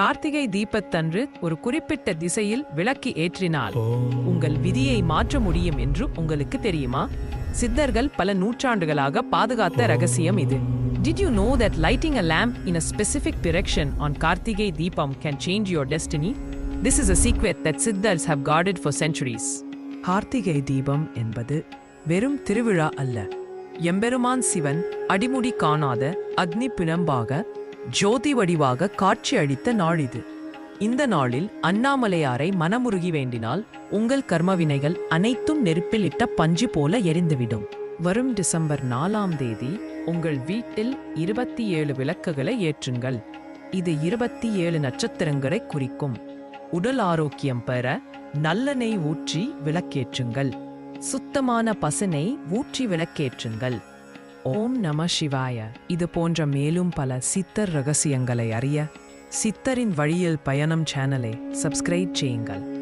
கார்த்திகை தீபத்தன்று ஒரு குறிப்பிட்ட திசையில் விளக்கு ஏற்றினால் உங்கள் விதியை மாற்ற முடியும் என்று உங்களுக்கு தெரியுமா? சித்தர்கள் பல நூற்றாண்டுகளாக பாதுகாத்த ரகசியம் இது. Did you know that lighting a lamp in a specific direction on Kartigai Deepam can change your destiny? This is a secret that Siddhars have guarded for centuries. Karthigai Deepam என்பது வெறும் திருவிழா அல்ல. எம்பெருமான் சிவன் அடிமுடி காணாத அக்னி பிணம்பாக ஜோதி வடிவாக காட்சி அளித்த நாள் இது. இந்த நாளில் அண்ணாமலையாரை மனமுருகி வேண்டினால் உங்கள் கர்மவினைகள் அனைத்தும் நெருப்பில் இட்ட பஞ்சு போல எரிந்துவிடும். வரும் டிசம்பர் நாலாம் தேதி உங்கள் வீட்டில் இருபத்தி ஏழு விளக்குகளை ஏற்றுங்கள். இது இருபத்தி ஏழு நட்சத்திரங்களை குறிக்கும். உடல் ஆரோக்கியம் பெற நல்லெண்ணெய் ஊற்றி விளக்கேற்றுங்கள். சுத்தமான பசுனை ஊற்றி விளக்கேற்றுங்கள். ஓம் நம சிவாய. இது போன்ற மேலும் பல சித்தர் ரகசியங்களை அறிய சித்தரின் வழியில் பயணம் சேனலை சப்ஸ்கிரைப் செய்யுங்கள்.